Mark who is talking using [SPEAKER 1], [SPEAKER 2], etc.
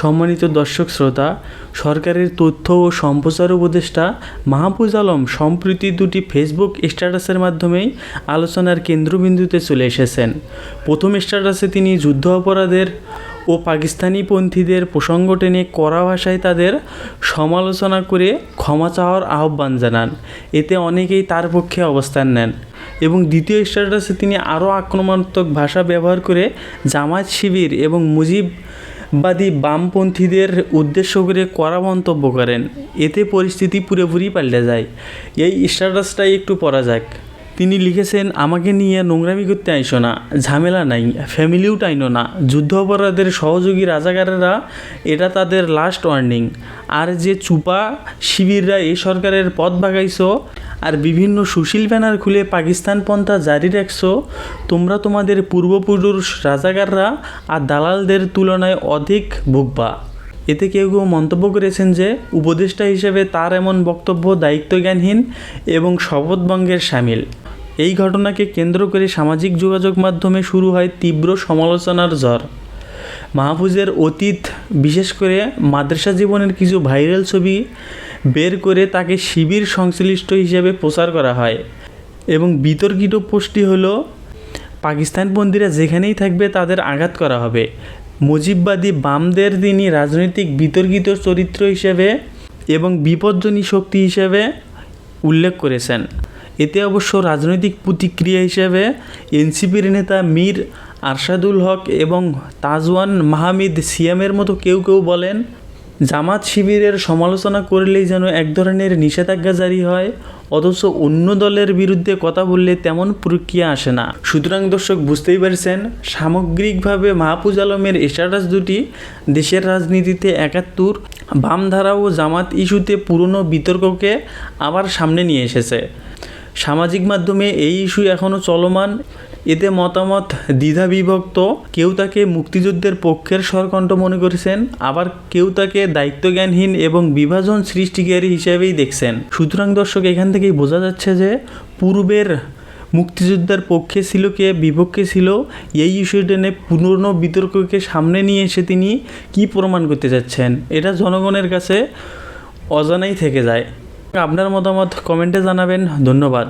[SPEAKER 1] সম্মানিত দর্শক শ্রোতা, সরকারের তথ্য ও সম্প্রচার উপদেষ্টা মাহফুজ আলম সম্প্রতি দুটি ফেসবুক স্ট্যাটাসের মাধ্যমেই আলোচনার কেন্দ্রবিন্দুতে চলে এসেছেন। প্রথম স্ট্যাটাসে তিনি যুদ্ধ অপরাধের ও পাকিস্তানিপন্থীদের প্রসঙ্গ টেনে কড়া ভাষায় তাদের সমালোচনা করে ক্ষমা চাওয়ার আহ্বান জানান। এতে অনেকেই তার পক্ষে অবস্থান নেন এবং দ্বিতীয় স্ট্যাটাসে তিনি আরও আক্রমণাত্মক ভাষা ব্যবহার করে জামায়াত শিবির এবং মুজিববাদী বামপন্থীদের উদ্দেশ্য করে কড়া মন্তব্য করেন। এতে পরিস্থিতি পুরোপুরি পাল্টে যায়। এই স্ট্যাটাসটাই একটু পড়া যাক। তিনি লিখেছেন, আমাকে নিয়ে নোংরামি করতে আইসো না, ঝামেলা নাই ফ্যামিলিও টাইনো না, যুদ্ধ অপরাধের সহযোগী রাজাকারেরা, এটা তাদের লাস্ট ওয়ার্নিং আর যে চুপা শিবিররা এই সরকারের পথ ভাগাইছো আর বিভিন্ন সুশীল ব্যানার খুলে পাকিস্তান পন্থা জারি রাখছো। তোমরা তোমাদের পূর্বপুরুষ রাজাকাররা আর দালালদের তুলনায় অধিক ভুগবা। এতে কেউ কেউ মন্তব্য করেছেন যে, উপদেষ্টা হিসেবে তার এমন বক্তব্য দায়িত্বজ্ঞানহীন এবং শপথভঙ্গের সামিল। এই ঘটনাকে কেন্দ্র করে সামাজিক যোগাযোগ মাধ্যমে শুরু হয় তীব্র সমালোচনার ঝড়। মাহফুজের অতীত, বিশেষ করে মাদ্রাসা জীবনের কিছু ভাইরাল ছবি বের করে তাকে শিবির সংশ্লিষ্ট হিসেবে প্রচার করা হয়। এবং বিতর্কিত পোস্টটি হলো পাকিস্তানপন্থীরা যেখানেই থাকবে তাদের আঘাত করা হবে। মুজিববাদী বামদের তিনি রাজনৈতিক বিতর্কিত চরিত্র হিসেবে এবং বিপজ্জনী শক্তি হিসেবে উল্লেখ করেছেন। এতে অবশ্য রাজনৈতিক প্রতিক্রিয়া হিসেবে এনসিপির নেতা মীর আরশাদুল হক এবং তাজওয়ান মাহমিদ সিয়ামের মতো কেউ কেউ বলেন, জামাত শিবিরের সমালোচনা করলেই যেন এক ধরনের নিষেধাজ্ঞা জারি হয়, অথচ অন্য দলের বিরুদ্ধে কথা বললে তেমন প্রক্রিয়া আসে না। সুতরাং দর্শক, বুঝতেই পারছেন, সামগ্রিকভাবে মাহফুজ আলমের স্ট্যাটাস দুটি দেশের রাজনীতিতে একাত্তর, বামধারা ও জামাত ইস্যুতে পুরনো বিতর্ককে আবার সামনে নিয়ে এসেছে। সামাজিক মাধ্যমে এই ইস্যু এখনও চলমান এতে মতামত দ্বিধা বিভক্ত কেউ তাকে মুক্তিযুদ্ধের পক্ষের স্বরকণ্ঠ মনে করেছেন, আবার কেউ তাকে দায়িত্বজ্ঞানহীন এবং বিভাজন সৃষ্টিকারী হিসেবেই দেখছেন। সুতরাং দর্শক, এখান থেকেই বোঝা যাচ্ছে যে পূর্বের মুক্তিযোদ্ধার পক্ষে ছিল কে, বিপক্ষে ছিল, এই ইস্যুটা নিয়ে পুনর্ন বিতর্ককে সামনে নিয়ে এসে তিনি কি প্রমাণ করতে যাচ্ছেন, এটা জনগণের কাছে অজানাই থেকে যায়। আপনার মতামত কমেন্টে জানাবেন, ধন্যবাদ।